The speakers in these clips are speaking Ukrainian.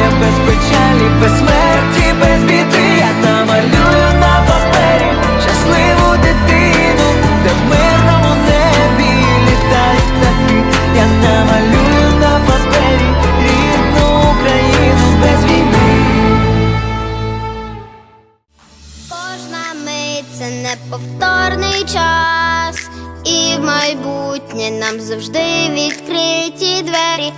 горя, без печалі, без смерті, без біди. Я намалюю на папері щасливу дитину, де в мирному небі літають птахи. Я намалюю на папері рідну Україну без війни. Кожна мить це неповторний час, і в майбутнє нам завжди відкриті двері.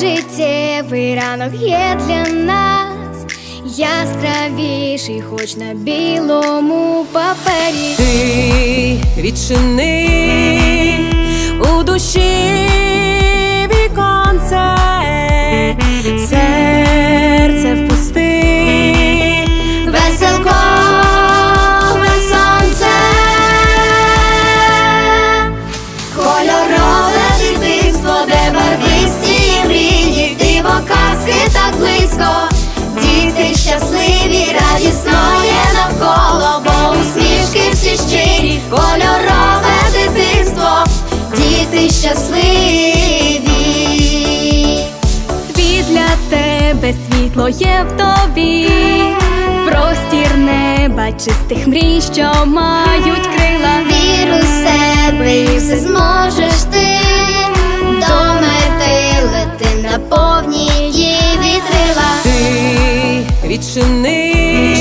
Життєвий ранок є для нас яскравіший, хоч на білому папері. Ти відчини у душі щасливі. Світ для тебе світло є в тобі, простір неба, чистих мрій, що мають крила. Вір у себе і все зможеш ти до мети лети на повні її вітрила. ти відчини